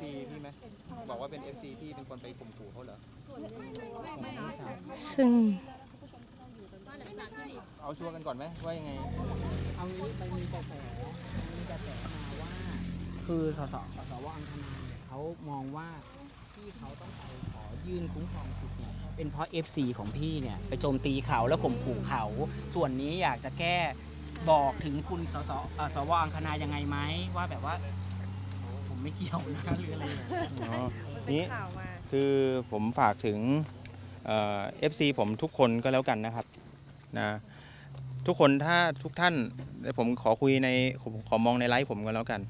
พี่ไหมบอกว่าเป็น FC พี่เป็นคนไปข่มขู่เขาเหรอ ซึ่งเอาชัวร์กันก่อนไหมว่ายังไง เอางี้มันมีกระแสมีกระแสมาว่า คือสสสสวอังคณาเนี่ยเขามองว่าที่เขาต้องไปขอยื่นคุ้มครองสิทธิ์เนี่ยเป็นเพราะ FC ของพี่เนี่ยไปโจมตีเขาแล้วข่มขู่เขา ส่วนนี้อยากจะแก้บอกถึงคุณสสเอ่อสวอังคณายังไงไหมว่าแบบว่า ไม่เกี่ยวนะหรืออะไรอย่างเงี้ยอ๋อนี่คือผมฝากถึงเอ่อฟซีผมทุกคนก็แล้วกันนะครับนะทุกคนถ้าทุกท่านเดี๋ยวผมขอคุยในผมขอมองในไลฟ์ผมก็แล้วกัน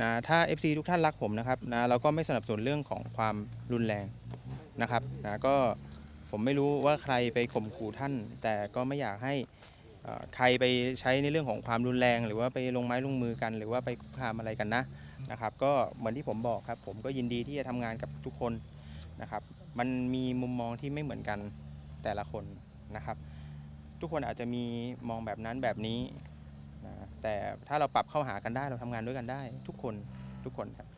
นะถ้า FC ทุกท่านรักผมนะครับนะเราก็ไม่สนับสนุนเรื่องของความรุนแรงนะครับนะก็ผมไม่รู้ว่าใครไปข่มขู่ท่าน แต่ก็ไม่อยากให้เอ่อ ใครไปใช้ในเรื่องของความรุนแรง หรือว่าไปลงไม้ลงมือกัน หรือว่าไปคุกคามอะไรกันนะนะครับ ก็เหมือนที่ผมบอกครับ ผมก็ยินดีที่จะทำงานกับทุกคนนะครับ มันมีมุมมองที่ไม่เหมือนกันแต่ละคนนะครับ ทุกคนอาจจะมีมองแบบนั้นแบบนี้นะแต่ถ้าเราปรับเข้าหากันได้เราทำงานด้วยกันได้ ทุกคนทุกคนครับ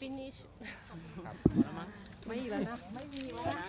finish ครับไม่อีกแล้วนะไม่มีแล้วนะ